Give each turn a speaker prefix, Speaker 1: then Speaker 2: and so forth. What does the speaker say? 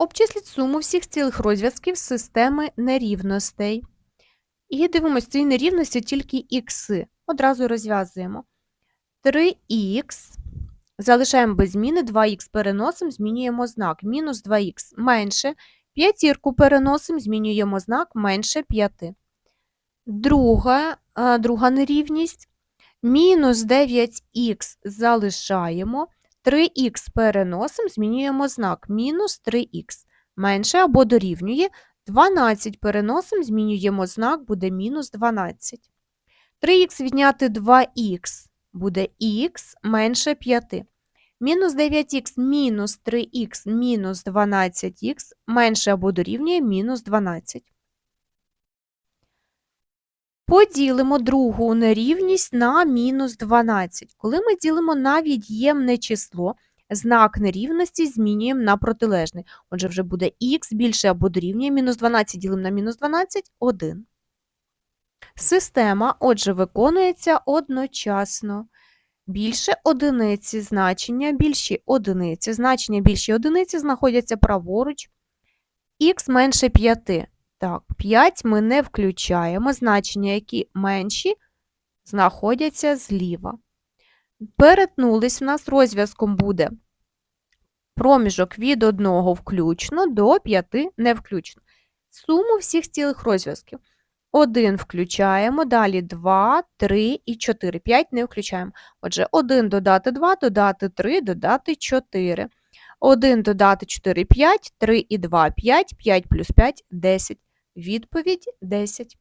Speaker 1: Обчисліть суму всіх цілих розв'язків системи нерівностей. І дивимося, ці нерівності тільки ікси. Одразу розв'язуємо. 3х. Залишаємо без зміни, 2х переносимо, змінюємо знак. Мінус 2х менше. П'ятірку переносимо, змінюємо знак менше 5. Друга, друга нерівність. Мінус 9х залишаємо. 3х переносимо, змінюємо знак. Мінус 3х. Менше або дорівнює. 12 переносимо, змінюємо знак, буде мінус 12. 3х відняти 2х буде х менше 5. Мінус 9х мінус 3х мінус 12х менше або дорівнює мінус 12. Поділимо другу нерівність на мінус 12. Коли ми ділимо на від'ємне число, знак нерівності змінюємо на протилежний. Отже, вже буде х більше або дорівнює мінус 12 ділимо на мінус 12 – 1. Система, отже, виконується одночасно. Більше одиниці значення, більші одиниці, значення більші одиниці знаходяться праворуч. Х менше 5. Так, 5 ми не включаємо, значення, які менші, знаходяться зліва. Перетнулись в нас розв'язком буде проміжок від 1 включно до 5 не включно. Суму всіх цілих розв'язків. 1 включаємо, далі 2, 3 і 4. 5 не включаємо. Отже, 1 додати 2, додати 3, додати 4. 1 додати 4 – 5, 3 і 2 – 5, 5 плюс 5 – 10. Відповідь 10.